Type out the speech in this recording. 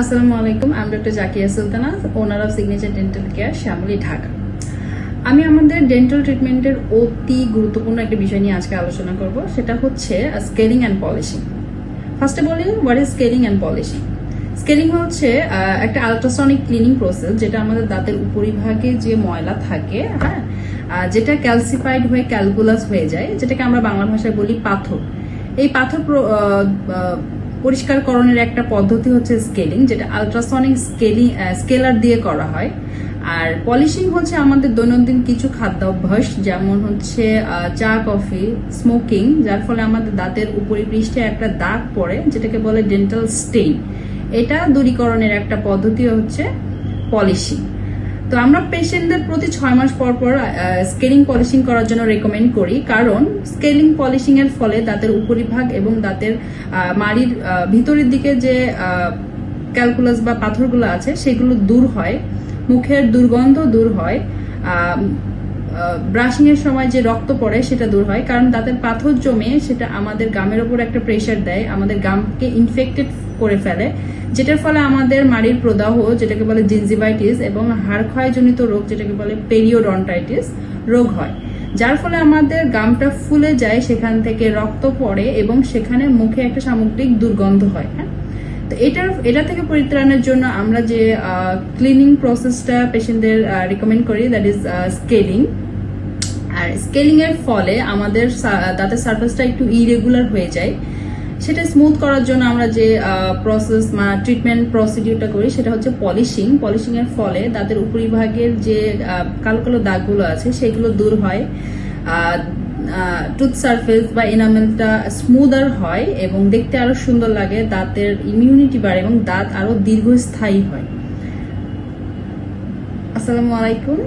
আসসালামু আলাইকুম আমি doctor Zakia Sultana owner of Signature Dental Care Shyamoli Dhaka আমি আমাদের ডেন্টাল ট্রিটমেন্টের অতি গুরুত্বপূর্ণ একটা বিষয় নিয়ে আজকে আলোচনা করব, সেটা হচ্ছে স্কেলিং অ্যান্ড পলিশিং ফার্স্টে বলি what is scaling and polishing scaling হচ্ছে একটা আলট্রাসনিক ক্লিনিং প্রসেস যেটা আমাদের দাঁতের উপরিভাগে যে ময়লা থাকে হ্যাঁ যেটা ক্যালসিফাইড হয়ে ক্যালকুলাস হয়ে যায়, যেটাকে আমরা বাংলা ভাষায় বলি পাথর। এই পাথর পরিষ্কারকরণের একটা পদ্ধতি হচ্ছে স্কেলিং যেটা আলট্রাসনিক স্কেলিং স্কেলার দিয়ে করা হয়। আর পলিশিং হচ্ছে আমাদের দৈনন্দিন কিছু খাদ্যাভ্যাস, যেমন হচ্ছে চা কফি স্মোকিং যার ফলে আমাদের দাঁতের উপরিপৃষ্ঠে একটা দাগ পড়ে, যেটাকে বলে ডেন্টাল স্টেইন এটা দূরীকরণের একটা পদ্ধতি হচ্ছে পলিশিং তো আমরা পেশেন্টদের প্রতি ছয় মাস পর পর স্কেলিং পলিশিং করার জন্য রেকমেন্ড করি। কারণ স্কেলিং পলিশিং এর ফলে দাঁতের উপরিভাগ এবং দাঁতের মাড়ির ভিতরের দিকে যে ক্যালকুলাস বা পাথরগুলো আছে, সেগুলো দূর হয়, মুখের দুর্গন্ধ দূর হয় ব্রাশিং এর সময় যে রক্ত পড়ে সেটা দূর হয়। কারণ দাঁতের পাথর জমে সেটা আমাদের গামের ওপর একটা প্রেশার দেয়, আমাদের গামকে ইনফেক্টেড করে ফেলে। যেটার ফলে আমাদের মাড়ির প্রদাহ, যেটাকে বলে জিনজিভাইটিস এবং হাড় ক্ষয়জনিত রোগ, যেটাকে বলে পেরিওডন্টাইটিস রোগ হয়। যার ফলে আমাদের গামটা ফুলে যায়, সেখান থেকে রক্ত পড়ে এবং সেখানে মুখে একটা সামগ্রিক দুর্গন্ধ হয় হ্যাঁ? তো এটার, এটা থেকে পরিত্রাণের জন্য আমরা যে ক্লিনিং প্রসেসটা পেশেন্টদের রিকমেন্ড করি দ্যাট ইজ স্কেলিং আর স্কেলিং এর ফলে আমাদের দাঁতের সার্ফেসটা একটু ইরেগুলার হয়ে যায়। সেটা স্মুথ করার জন্য আমরা যে প্রসেস ট্রিটমেন্ট প্রসিডিউরটা করি, সেটা হচ্ছে পলিশিং পলিশিং এর ফলে দাঁতের উপরিভাগের যে কালো কালো দাগগুলো আছে, সেগুলো দূর হয়। টুথ সারফেস বা এনামেলটা স্মুদার হয় এবং দেখতে আরও সুন্দর লাগে, দাঁতের ইমিউনিটি বাড়ে এবং দাঁত আরও দীর্ঘস্থায়ী হয়। আসসালামু আলাইকুম।